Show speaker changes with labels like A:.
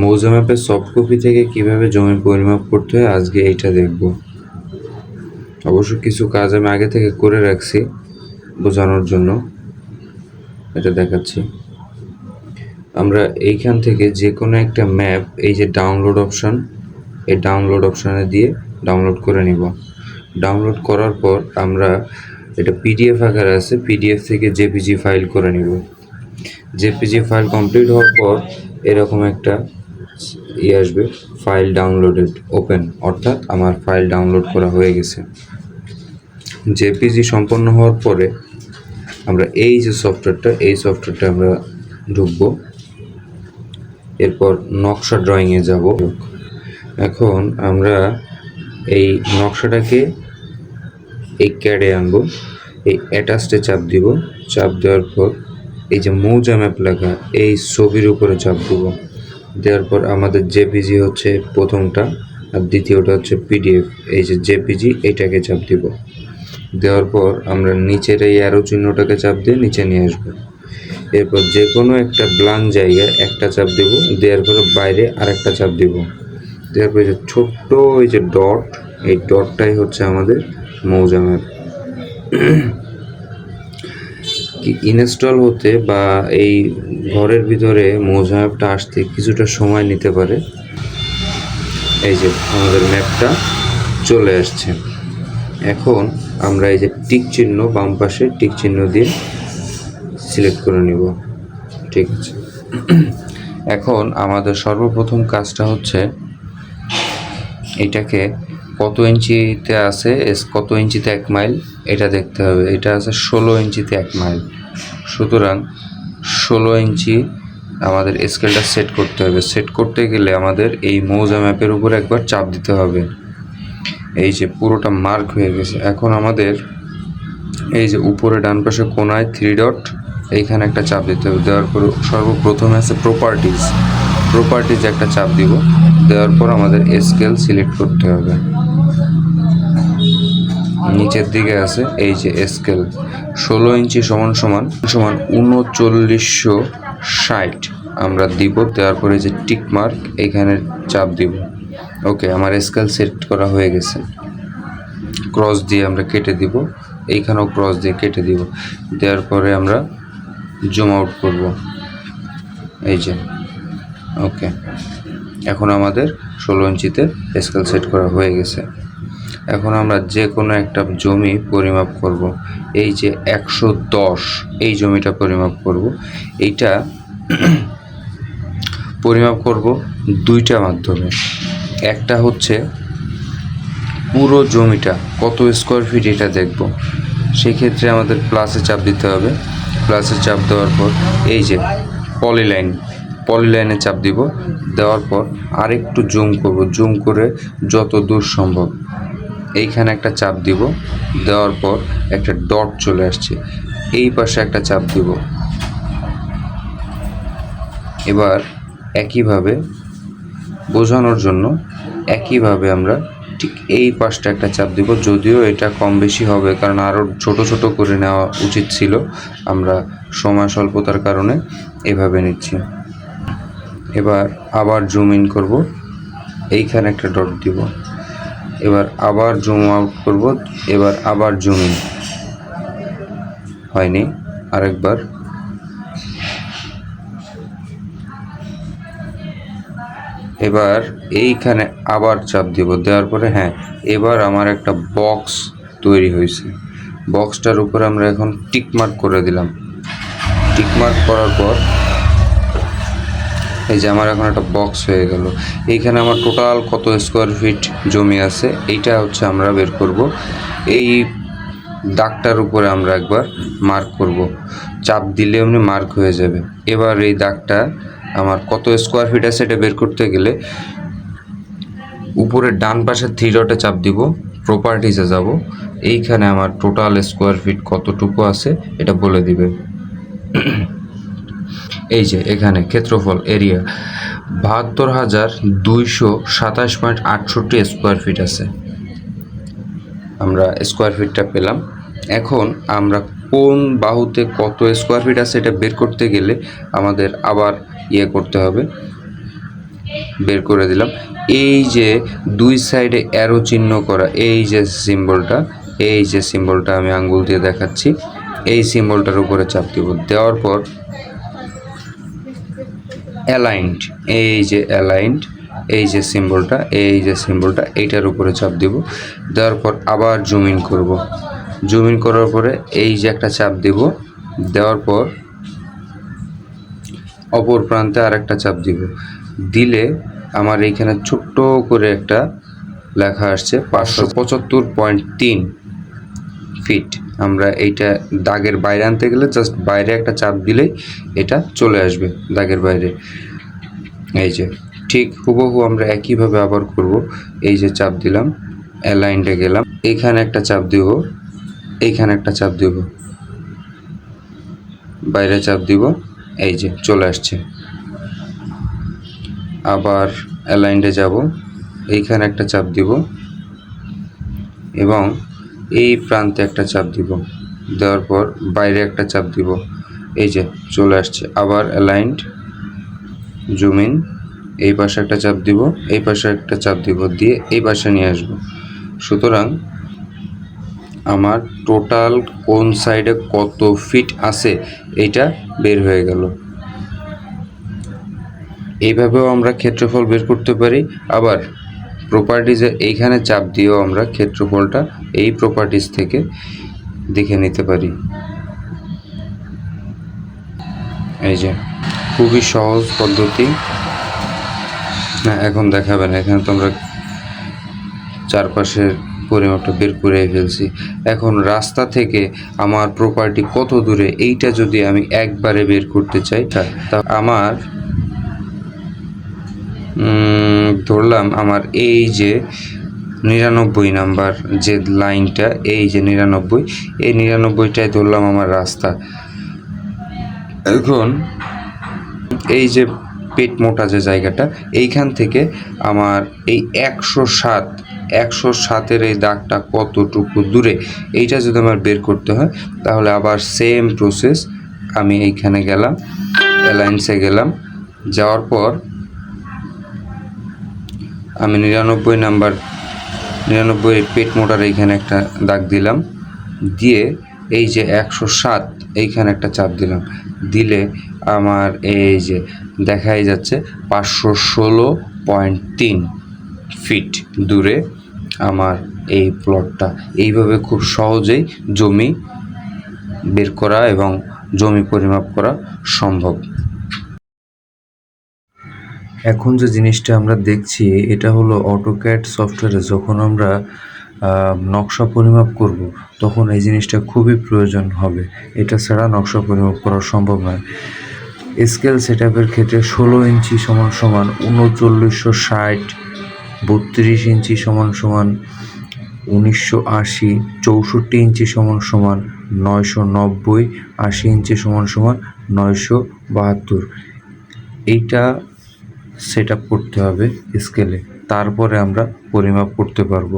A: মৌজা ম্যাপের soft copy থেকে কীভাবে জমি পরিমাপ করতে হয়, আজকে এইটা দেখব। অবশ্য কিছু কাজ আমি আগে থেকে করে রাখছি বোঝানোর জন্য। এটা দেখাচ্ছি। আমরা এইখান থেকে যে কোনো একটা ম্যাপ এই যে ডাউনলোড অপশান এই ডাউনলোড অপশানে দিয়ে ডাউনলোড করে নিব। ডাউনলোড করার পর আমরা এটা পিডিএফ আকারে আছে পিডিএফ থেকে জেপিজি ফাইল করে নিব। জেপিজি ফাইল কমপ্লিট হওয়ার পর এরকম একটা ইয়ে আসবে ফাইল ডাউনলোডেড ওপেন অর্থাৎ আমার ফাইল ডাউনলোড করা হয়ে গেছে। জেপিজি সম্পন্ন হওয়ার পরে আমরা এই যে সফটওয়্যারটা এই সফটওয়্যারটা আমরা ঢুকবো। এরপর নকশা ড্রয়িংয়ে যাব। এখন আমরা এই নকশাটাকে এই ক্যাডে আনব, এই অ্যাটাচটে চাপ দিব। চাপ দেওয়ার পর এই যে মৌজা ম্যাপ লেখা, এই ছবির উপরে চাপ দিব। দেওয়ার পর আমাদের জেপিজি হচ্ছে প্রথমটা আর দ্বিতীয়টা হচ্ছে পিডিএফ। এই যে জেপিজি, এইটাকে চাপ দিব। দেওয়ার পর আমরা নিচের এই অ্যারো চিহ্নটাকে চাপ দিয়ে নিচে নিয়ে আসব। এরপর যে কোনো একটা ব্লাঙ্ক জায়গায় একটা চাপ দেব। দেওয়ার পরে বাইরে আরেকটা চাপ দেব। দেওয়ার পরে যে ছোট্ট এই যে ডট এই ডটটাই হচ্ছে আমাদের মৌজা ম্যাপ ইনস্টল হতে বা এই ঘরের ভিতরে মৌজা ম্যাপটা আসতে কিছুটা সময় নিতে পারে। এই যে আমাদের ম্যাপটা চলে আসছে। এখন আমরা এই যে টিক চিহ্ন বাম পাশে টিক চিহ্ন দিয়ে সিলেক্ট করে নিব। ঠিক আছে। এখন আমাদের সর্বপ্রথম কাজটা হচ্ছে এটাকে কত ইঞ্চিতে আছে? এস- কত ইঞ্চিতে এক মাইল? এটা দেখতে হবে। এটা আছে ষোলো ইঞ্চিতে এক মাইল। সুতরাং ষোলো ইঞ্চি আমাদের স্কেলটা সেট করতে হবে। সেট করতে গেলে আমাদের এই মৌজা ম্যাপের উপর একবার চাপ দিতে হবে। এই যে পুরোটা মার্ক হয়ে গেছে। এখন আমাদের এই যে উপরে ডান পাশে কোনায় থ্রি ডট এইখানে একটা চাপ দিতে হবে। দেওয়ার পর সর্বপ্রথমে আছে প্রপার্টিজ প্রপার্টিজ একটা চাপ দিব। দেওয়ার পর আমাদের স্কেল সিলেক্ট করতে হবে। নিচের দিকে আছে, এই যে স্কেল ষোলো ইঞ্চি সমান সমান সমান উনচল্লিশশো ষাট আমরা দিব। দেওয়ার পরে যে টিক মার্ক এইখানে চাপ দিব। ওকে আমার স্কেল সেট করা হয়ে গেছে। ক্রস দিয়ে আমরা কেটে দিব। এইখানেও ক্রস দিয়ে কেটে দিব। দেওয়ার পরে আমরা জুম আউট করব। এই যে ওকে এখন আমাদের ষোলো ইঞ্চিতে স্কেল সেট করা হয়ে গেছে। এখন আমরা যে কোনো একটা জমি পরিমাপ করব। এই যে একশো দশ, এই জমিটা পরিমাপ করব। এইটা পরিমাপ করব দুইটা মাধ্যমে। একটা হচ্ছে পুরো জমিটা, কত স্কোয়ার ফিট এটা দেখব। সেক্ষেত্রে আমাদের প্লাসে চাপ দিতে হবে। প্লাসে চাপ দেওয়ার পর এই যে পলিলাইন পলিলাইনে চাপ দিব। দেওয়ার পর আরেকটু জুম করব। জুম করে যত দূর সম্ভব এইখানে একটা চাপ দিব। দেওয়ার পর একটা ডট চলে আসছে। এই পাশে একটা চাপ দিব। এবার একইভাবে বোঝানোর জন্য একইভাবে আমরা ঠিক এই পাশটা একটা চাপ দিব। যদিও এটা কম বেশি হবে, কারণ আরও ছোট ছোট করে নেওয়া উচিত ছিল। আমরা সময় স্বল্পতার কারণে এভাবে নিচ্ছি। এবার আবার জুম ইন করব। এইখানে একটা ডট দিব। এবার আবার জুম আউট করব। এবার আবার জুম ইন হয়নি। আরেকবার। এবার এইখানে আবার চাপ দিব। দেওয়ার পরে হ্যাঁ এবার আমার একটা বক্স তৈরি হয়েছে। বক্সটার উপরে আমরা এখন টিক মার্ক করে দিলাম। টিকমার্ক করার পর এই যে আমার এখন একটা বক্স হয়ে গেল। এইখানে আমার টোটাল কত স্কোয়ার ফিট জমি আছে? এইটা হচ্ছে আমরা বের করব। এই দাগটার উপরে আমরা একবার মার্ক করব। চাপ দিলে এমনি মার্ক হয়ে যাবে। এবার এই দাগটা আমার কত স্কোয়ার ফিট আছে এটা বের করতে গেলে উপরে ডান পাশে থ্রি ডটে চাপ দিব। প্রপার্টিসে যাব। এইখানে আমার টোটাল স্কোয়ার ফিট কতটুকু আছে এটা বলে দিবে। এই যে এখানে ক্ষেত্রফল এরিয়া, বাহাত্তর হাজার দুইশো সাতাশ পয়েন্ট আটষট্টি স্কোয়ার ফিট আছে। আমরা স্কোয়ার ফিটটা পেলাম। এখন আমরা কোন বাহুতে কত স্কোয়ার ফিট আছে এটা বের করতে গেলে আমাদের আবার ইয়ে করতে হবে। বের করে দিলাম। এই যে দুই সাইডে অ্যারো চিহ্ন করা, এই যে সিম্বলটা এই যে সিম্বলটা আমি আঙ্গুল দিয়ে দেখাচ্ছি। এই সিম্বলটার উপরে চাপ দিব। দেওয়ার পর অ্যালাইন্ড এই যে অ্যালাইন্ড এই যে সিম্বলটা এই যে সিম্বলটা এইটার উপরে চাপ দিব। দেওয়ার পর আবার জুম ইন করব। জুম ইন করার পরে এই যে একটা চাপ দিব, দেওয়ার পর অপর প্রান্তে আর একটা চাপ দিব। দিলে আমার এইখানে ছোট্ট করে একটা লেখা আসছে, পাঁচশো পঁচাত্তর পয়েন্ট তিন ফিট আমরা এইটা দাগের বাইরে আনতে গেলে জাস্ট বাইরে একটা চাপ দিলেই এটা চলে আসবে দাগের বাইরে। এই যে, ঠিক হুবহু আমরা একইভাবে আবার করব। এই যে চাপ দিলাম অ্যালাইনটা গেলাম। এইখানে একটা চাপ দিব, এইখানে একটা চাপ দিব। বাইরে চাপ দিব, এই যে চলে আসছে। আবার অ্যালাইন্ডে যাব, এইখানে একটা চাপ দিব। এবং এই প্রান্তে একটা চাপ দিব। দেওয়ার পর বাইরে একটা চাপ দিব। এই যে, চলে আসছে। আবার অ্যালাইন্ড জুম ইন এই পাশে একটা চাপ দিব, এই পাশে একটা চাপ দিব, দিয়ে এই পাশে নিয়ে আসব। সুতরাং আমার টোটাল কোন সাইডে কত ফিট আছে, এইটা বের হয়ে গেল। এইভাবেও আমরা ক্ষেত্রফল বের করতে পারি। আবার প্রপার্টিজে এইখানে চাপ দিয়েও আমরা ক্ষেত্রফলটা এই প্রপার্টিজ থেকে দেখে নিতে পারি। এই যে, খুবই সহজ পদ্ধতি। না, এখন দেখাবে না, এখানে তো আমরা চারপাশের পরিমাপটা বের করে ফেলছি। এখন রাস্তা থেকে আমার প্রপার্টি কত দূরে, এইটা যদি আমি একবারে বের করতে চাই তা আমার ধরলাম আমার এই যে নিরানব্বই নাম্বার যে লাইনটা, এই যে নিরানব্বই, এই নিরানব্বইটাই ধরলাম আমার রাস্তা। এখন এই যে পেট মোটা যে জায়গাটা, এইখান থেকে আমার এই একশো সাত, একশো সাতের এই দাগটা কতটুকু দূরে, এইটা যদি আমার বের করতে হয়, তাহলে আবার সেম প্রসেস আমি এইখানে গেলাম অ্যালায়েন্সে গেলাম, যাওয়ার পর আমি নিরানব্বই নাম্বার, নিরানব্বই পেট মোটার এইখানে একটা দাগ দিলাম। দিয়ে এই যে একশো সাত, এইখানে একটা চাপ দিলাম। দিলে আমার এই যে দেখাই যাচ্ছে পাঁচশো ষোলো পয়েন্ট তিন ফিট দূরে আমার এই প্লটটা। এইভাবে খুব সহজেই জমি বের করা এবং জমি পরিমাপ করা সম্ভব। এখন যে জিনিসটা আমরা দেখছি, এটা হলো অটোক্যাড সফটওয়্যারে যখন আমরা নকশা পরিমাপ করব, তখন এই জিনিসটা খুবই প্রয়োজন হবে। এটা ছাড়া নকশা পরিমাপ করা সম্ভব নয়। স্কেল সেট ক্ষেত্রে ষোলো ইঞ্চি সমান সমান উনচল্লিশশো ষাট, বত্রিশ ইঞ্চি সমান সমান উনিশশো আশি, চৌষট্টি ইঞ্চি সমান সমান নয়শো নব্বই, আশি ইঞ্চি সমান সমান নয়শো বাহাত্তর। এইটা সেট করতে হবে স্কেলে তারপরে আমরা পরিমাপ করতে পারব।